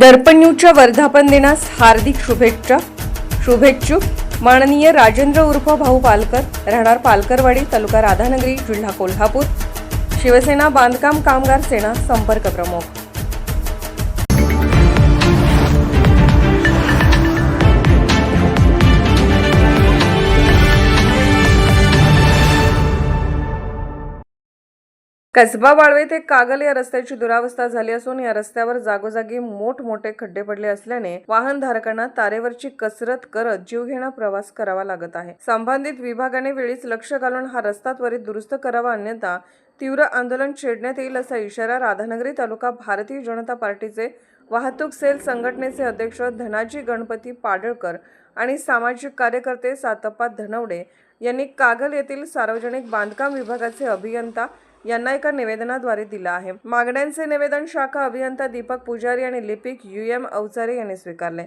दर्पण न्यूजच्या वर्धापन दिनास हार्दिक शुभेच्छा. शुभेच्छुक माननीय राजेंद्र उर्फ भाऊ पालकर राहणार पालकरवाडी तालुका राधानगरी जिल्हा कोल्हापूर. शिवसेना बांधकाम कामगार सेना संपर्क प्रमुख. कसबा वाळवे ते कागल या रस्त्याची दुरावस्था झाली असून या रस्त्यावर जागोजागी मोठमोठे खड्डे पडले असल्याने वाहनधारकांना तारेवरची कसरत करत जीवघेणा प्रवास करावा लागत आहे. संबंधित विभागाने वेळीच लक्ष घालून हा रस्ता त्वरित दुरुस्त करावा अन्यथा तीव्र आंदोलन छेडण्यात येईल असा इशारा राधानगरी तालुका भारतीय जनता पार्टीचे वाहतूक सेल संघटनेचे अध्यक्ष धनाजी गणपती पाडळकर आणि सामाजिक कार्यकर्ते सातप्पा धनवडे यांनी कागल येथील सार्वजनिक बांधकाम विभागाचे अभियंता यांना एका निवेदनाद्वारे दिला आहे. मागण्यांचे निवेदन शाखा अभियंता दीपक पुजारी आणि लिपिक यू एम अवचारे यांनी स्वीकारले.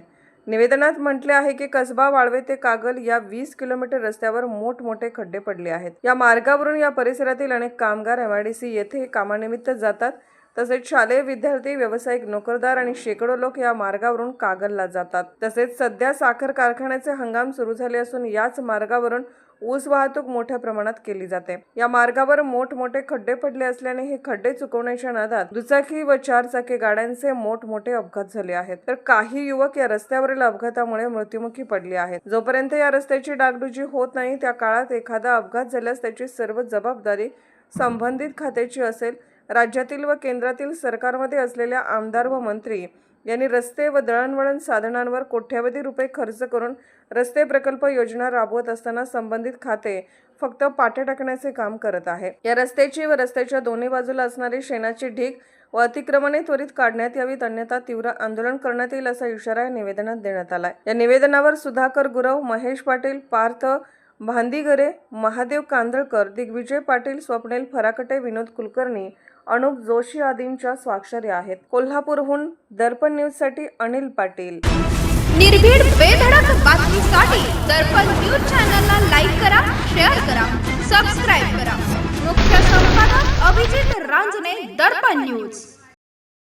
निवेदनात म्हटले आहे की कसबा वाळवे ते कागल या वीस किलोमीटर रस्त्यावर मोठमोठे खड्डे पडले आहेत. या मार्गावरून या परिसरातील अनेक कामगार एमआयडीसी येथे कामानिमित्त जातात. तसेच शालेय विद्यार्थी व्यावसायिक नोकरदार आणि शेकडो लोक या मार्गावरून कागलला जातात. तसेच सध्या साखर कारखान्याचे हंगाम सुरू झाले असून याच मार्गावरून ऊस वाहतूक मोठ्या प्रमाणात केली जाते. या मार्गावर मोठमोठे खड्डे पडले असल्याने हे खड्डे चुकवण्याच्या नादात दुचाकी व चारचाकी गाड्यांचे मोठमोठे अपघात झाले आहेत. तर काही युवक या रस्त्यावरील अपघातामुळे मृत्युमुखी पडले आहेत. जोपर्यंत या रस्त्याची डागडुजी होत नाही त्या काळात एखादा अपघात झाल्यास त्याची सर्व जबाबदारी संबंधित खात्याची असेल. राज्यातील व केंद्रातील सरकारमध्ये असलेल्या आमदार व मंत्री यांनी रस्ते व दळणवळण साधनांवर कोट्यावधी रुपये खर्च करून रस्ते प्रकल्प योजना राबवत असताना संबंधित खाते फक्त पाट्या टाकण्याचे काम करत आहे. या रस्त्याची व रस्त्याच्या दोन्ही बाजूला असणारी शेणाची ढीग व अतिक्रमणे त्वरित काढण्यात यावीत अन्यथा तीव्र आंदोलन करण्यात येईल असा इशारा या निवेदनात देण्यात आलाय. या निवेदनावर सुधाकर गुरव महेश पाटील पार्थ भांदिगरे महादेव कांदळकर दिग्विजय पाटील स्वप्नेल फराकटे विनोद कुलकर्णी अनुप जोशी आदींच्या स्वाक्षर्या आहेत. कोल्हापूरहून दर्पण न्यूजसाठी अनिल पाटील. निर्भीड बेधडक बातमीसाठी दर्पण न्यूज चॅनलला लाईक करा शेअर करा सबस्क्राईब करा. मुख्य संपादक अभिजित रांजने दर्पण न्यूज.